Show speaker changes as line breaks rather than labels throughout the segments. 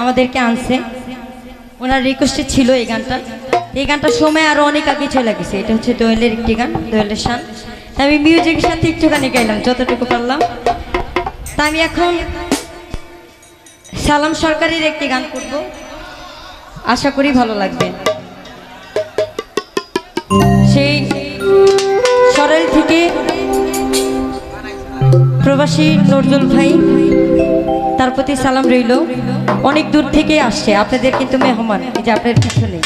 আমাদেরকে আনছে ওনার রিকোয়েস্টে ছিল এই গানটা। এই গানটার সময় আরও অনেক আগে চলে গেছে। এটা হচ্ছে দোয়েলের একটি গান, দোয়েলের শান। আমি মিউজিকের সাথে একটুখানি গাইলাম, যতটুকু পারলাম। তা আমি এখন সালাম সরকারের একটি গান করব। আশা করি ভালো লাগবে। সেই সরেল থেকে প্রবাসী নজরুল ভাই, তার প্রতি সালাম রইল। অনেক দূর থেকে আসছে, আপনাদের কিন্তু মেহমান, এই যে আপনার পিছনে।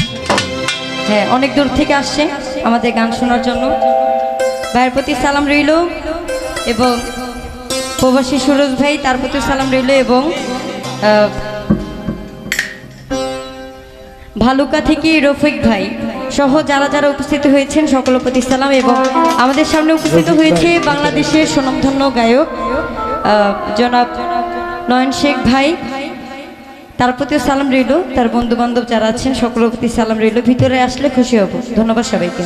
হ্যাঁ অনেক দূর থেকে আসছে আমাদের গান শোনার জন্য। ভাইয়ের প্রতি সালাম রইল এবং প্রবাসী সুরজ ভাই তার প্রতি সালাম রইল এবং ভালুকা থেকে রফিক ভাই সহ যারা যারা উপস্থিত হয়েছেন সকলের প্রতি সালাম এবং আমাদের সামনে উপস্থিত হয়েছে বাংলাদেশের সুনামধন্য গায়ক জনাব নয়ন শেখ ভাই। তার প্রতি সালাম রইল। তার বন্ধু বান্ধব যারা আছেন, সকলের প্রতি সালাম রইল। ভিতরে আসলে খুশি হব। ধন্যবাদ সবাইকে।